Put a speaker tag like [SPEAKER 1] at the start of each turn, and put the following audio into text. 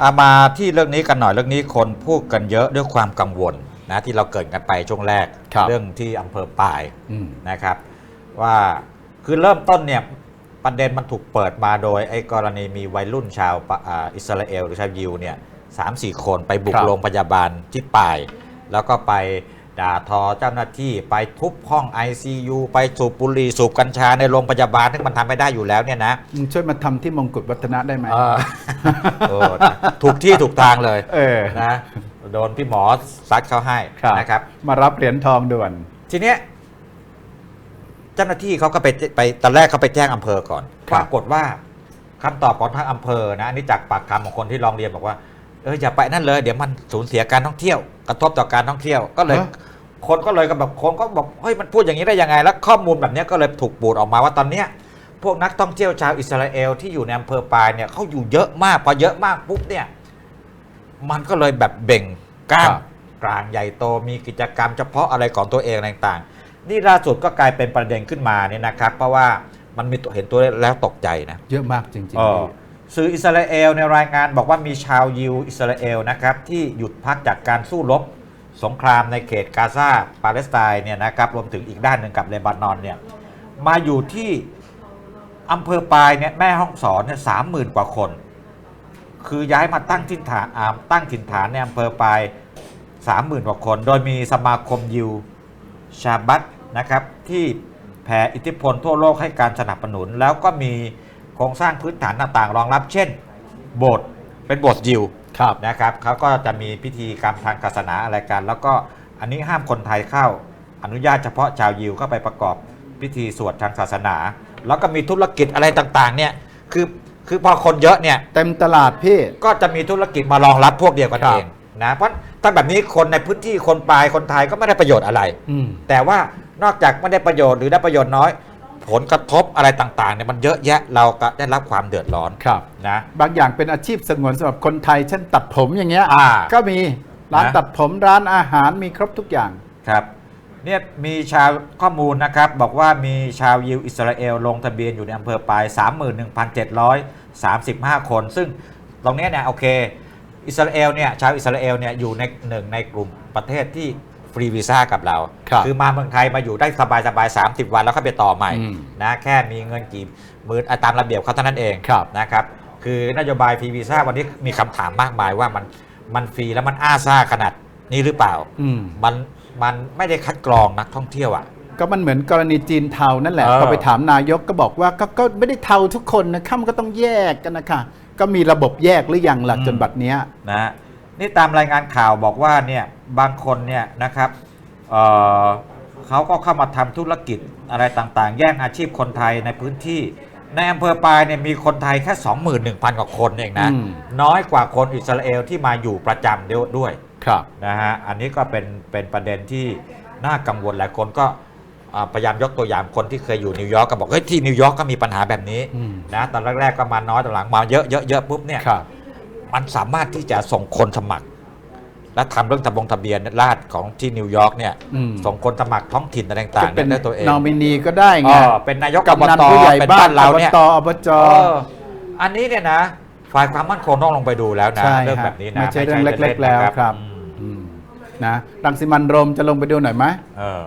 [SPEAKER 1] เอามาที่เรื่องนี้กันหน่อยเรื่องนี้คนพูดกันเยอะด้วยความกังวลนะที่เราเกริดกันไปช่วงแรก
[SPEAKER 2] ครับ
[SPEAKER 1] เรื่องที่อำเภอปาย
[SPEAKER 2] อืม
[SPEAKER 1] นะครับ ว่าคือเริ่มต้นเนี่ยประเด็นมันถูกเปิดมาโดยไอ้กรณีมีวัยรุ่นชาวปะอ่าอิสราเอลหรือชาวยิวเนี่ยสามสี่คนไปบุก
[SPEAKER 2] ครับ
[SPEAKER 1] โรงพยาบาลที่ปาย แล้วก็ไป ด่าทอเจ้าหน้าที่ไปทุบห้อง ICU ไปสูบบุหรี่สูบกัญชาในโรงพยาบาลซึ่งมันทำไม่ได้อยู่แล้วเนี่ยนะ
[SPEAKER 2] มึงช่วยมาทำที่มงกุฎวัฒนะได้ไหม
[SPEAKER 1] เออเออถูกที่ถูกทางเลย
[SPEAKER 2] เออ
[SPEAKER 1] นะโดนพี่หมอซัดเขาให้
[SPEAKER 2] ครับ
[SPEAKER 1] นะครับ
[SPEAKER 2] มารับเหรียญทองด่วน
[SPEAKER 1] ทีเนี้ยเจ้าหน้าที่เขาก็ไปไปตอนแรกเขาไปแจ้งอำเภอก่อน
[SPEAKER 2] ครั
[SPEAKER 1] ป
[SPEAKER 2] บ
[SPEAKER 1] รากฏว่าคำตอบของทางอำเภอนะอันนี้จากปากคำของคนที่ร้องเรียนบอกว่าเอออย่าไปนั่นเลย เดี๋ยวมันสูญเสียการท่องเที่ยว กระทบต่อการท่องเที่ยว ก็เลย
[SPEAKER 2] ฮะ
[SPEAKER 1] คนก็เลยก็แบบคนก็บอกเฮ้ยมันพูดอย่างนี้ได้ยังไง แล้วข้อมูลแบบเนี้ยก็เลยถูกปูดออกมาว่าตอนเนี้ยพวกนักท่องเที่ยวชาวอิสราเอลที่อยู่ในอำเภอปายเนี่ยเขาอยู่เยอะมากพอเยอะมากปุ๊บเนี่ยมันก็เลยแบบเบ่งกล้าม
[SPEAKER 2] ครับ
[SPEAKER 1] กลางใหญ่โตมีกิจกรรมเฉพาะอะไรของตัวเองอะไรต่างๆ นี่ล่าสุดก็กลายเป็นประเด็นขึ้นมาเนี่ยนะครับ เพราะว่ามันมีตัวเห็นตัวแล้วตกใจนะ
[SPEAKER 2] เยอะมากจริง
[SPEAKER 1] เออสื่ออิสราเอลในรายงานบอกว่ามีชาวยิวอิสราเอลนะครับที่หยุดพักจากการสู้รบ สงครามในเขตกาซาปาเลสไตน์เนี่ยนะครับรวมถึงอีกด้านหนึ่งกับเลบานอนเนี่ยมาอยู่ที่อำเภอปลายเนี่ยแม่ห้องสอนเนี่ยสามหมื่นกว่าคน คือย้ายมาตั้งถิ่นฐานอ่าตั้งถิ่นฐานในอำเภอปลายสามหมื่นกว่าคน โดยมีสมาคมยิวชาบัตนะครับที่แผ่อิทธิพลทั่วโลกให้การสนับสนุน แล้วก็มีโครงสร้างพื้นฐานต่างๆ รองรับ เช่น โบสถ์ เป็นโบสถ์ยิว
[SPEAKER 2] ๆครับ
[SPEAKER 1] นะครับเขาก็จะมีพิธีกรรมทางศาสนาอะไรกัน แล้วก็อันนี้ห้ามคนไทยเข้า อนุญาตเฉพาะชาวยิวเข้าไปประกอบพิธีสวดทางศาสนา แล้วก็มีธุรกิจอะไรต่างๆ เนี่ย คือคือพอคนเยอะเนี่ย
[SPEAKER 2] เต็มตลาดพี่
[SPEAKER 1] ก็จะมีธุรกิจมารองรับพวกเดียวกัน
[SPEAKER 2] ครับ
[SPEAKER 1] เองนะเพราะถ้าแบบนี้คนในพื้นที่คนปลายคนไทยก็ไม่ได้ประโยชน์อะไร
[SPEAKER 2] อืม
[SPEAKER 1] แต่ว่านอกจากไม่ได้ประโยชน์หรือได้ประโยชน์น้อย ผลกระทบอะไรต่างๆเนี่ยมันเยอะแยะเราก็ได้รับความเดือดร้อน
[SPEAKER 2] ครับ
[SPEAKER 1] นะ
[SPEAKER 2] บางอย่างเป็นอาชีพสงวนสำหรับคนไทย เช่นตัดผมอย่างเงี้ย
[SPEAKER 1] อ่า
[SPEAKER 2] ก็มีร้าน
[SPEAKER 1] นะ
[SPEAKER 2] ตัดผมร้านอาหารมีครบทุกอย่าง
[SPEAKER 1] ครับเนี่ยมีชาวข้อมูลนะครับบอกว่ามีชาวยิวอิสราเอลลงทะเบียนอยู่ในอำเภอปาย 31,735 คน ซึ่งตรงเนี้ยเนี่ยโอเค อิสราเอลเนี่ยชาวอิสราเอลเนี่ยอยู่ในหนึ่งในกลุ่มประเทศที่ ฟรีวีซ่ากับเรา
[SPEAKER 2] ครับ
[SPEAKER 1] อมาเมืองไทยมาอยู่ได้สบายๆ30วันแล้วก็ไปต่อใหม่
[SPEAKER 2] อืม
[SPEAKER 1] นะแค่มีเงินกี่หมื่นอะตามระเบียบเขาเท่านั้นเอง
[SPEAKER 2] ครับ
[SPEAKER 1] นะครับ คือนโยบายฟรีวีซ่าวันนี้มีคำถามมากมายว่ามันมันฟรีแล้วมันอ้าซ่าขนาดนี้หรือเปล่า
[SPEAKER 2] อืม
[SPEAKER 1] มันมันไม่ได้คัดกรองนักท่องเที่ยวอะ
[SPEAKER 2] ก็มันเหมือนกรณีจีนเทานั่นแหละ
[SPEAKER 1] เออ
[SPEAKER 2] พอไปถามนายกก็บอกว่าก็ก็ไม่ได้เทาทุกคนนะมันก็ต้องแยกกันนะคะก็มีระบบแยกหรือยังล่ะจนบัดเนี้ย
[SPEAKER 1] นะฮะ นี่ตามรายงานข่าวบอกว่าเนี่ยบางคนเนี่ยนะครับเอ่อเขาก็เข้ามาทำธุรกิจอะไรต่างๆ แย่งอาชีพคนไทยในพื้นที่ ในอำเภอปายเนี่ยมีคนไทยแค่ 21,000 กว่าคนเองนะ
[SPEAKER 2] อืม
[SPEAKER 1] น้อยกว่าคนอิสราเอลที่มาอยู่ประจำเดียวด้วย
[SPEAKER 2] ครับ
[SPEAKER 1] นะฮะ อันนี้ก็เป็นเป็นประเด็นที่น่ากังวลหลายคนก็อ่าพยายามยกตัวอย่างคนที่เคยอยู่นิวยอร์กก็บอกเฮ้ยที่นิวยอร์กก็มีปัญหาแบบนี้
[SPEAKER 2] อืม
[SPEAKER 1] นะตอนแรกๆก็มาน้อยตอนหลังมาเยอะเยอะเยอะปุ๊บเนี่ย
[SPEAKER 2] ครับ
[SPEAKER 1] มันสามารถที่จะส่งคนสมัคร และทำเรื่องทะบงทะเบียนราษฎรของที่นิวยอร์กเนี่ย
[SPEAKER 2] อืม
[SPEAKER 1] ส่งคนสมัครท้องถิ่นอะไรต่างๆ
[SPEAKER 2] เป็
[SPEAKER 1] เนี่ยได้ตัวเอง
[SPEAKER 2] นอมินีก็ได้ไง
[SPEAKER 1] อ๋อเป็นนายกอบ
[SPEAKER 2] กำนัน
[SPEAKER 1] ต
[SPEAKER 2] ผู้ใหญ่
[SPEAKER 1] เป็น
[SPEAKER 2] บ้า
[SPEAKER 1] บ้านนเราเนี่ย
[SPEAKER 2] อบตอบจ
[SPEAKER 1] เอออันนี้เนี่ยนะฝ่ายความมั่นคงต้องลงไปดูแล้วนะ
[SPEAKER 2] ใช่
[SPEAKER 1] เรื่อง
[SPEAKER 2] ฮะ
[SPEAKER 1] แบบนี้นะ
[SPEAKER 2] ไม่ใช่เรื่อง
[SPEAKER 1] น
[SPEAKER 2] เล็กๆแล้ว
[SPEAKER 1] นะครับ
[SPEAKER 2] ครับ
[SPEAKER 1] อืม
[SPEAKER 2] อืมนะรังสิมันต์โรมจะลงไปดูหน่อยไหม
[SPEAKER 1] เออ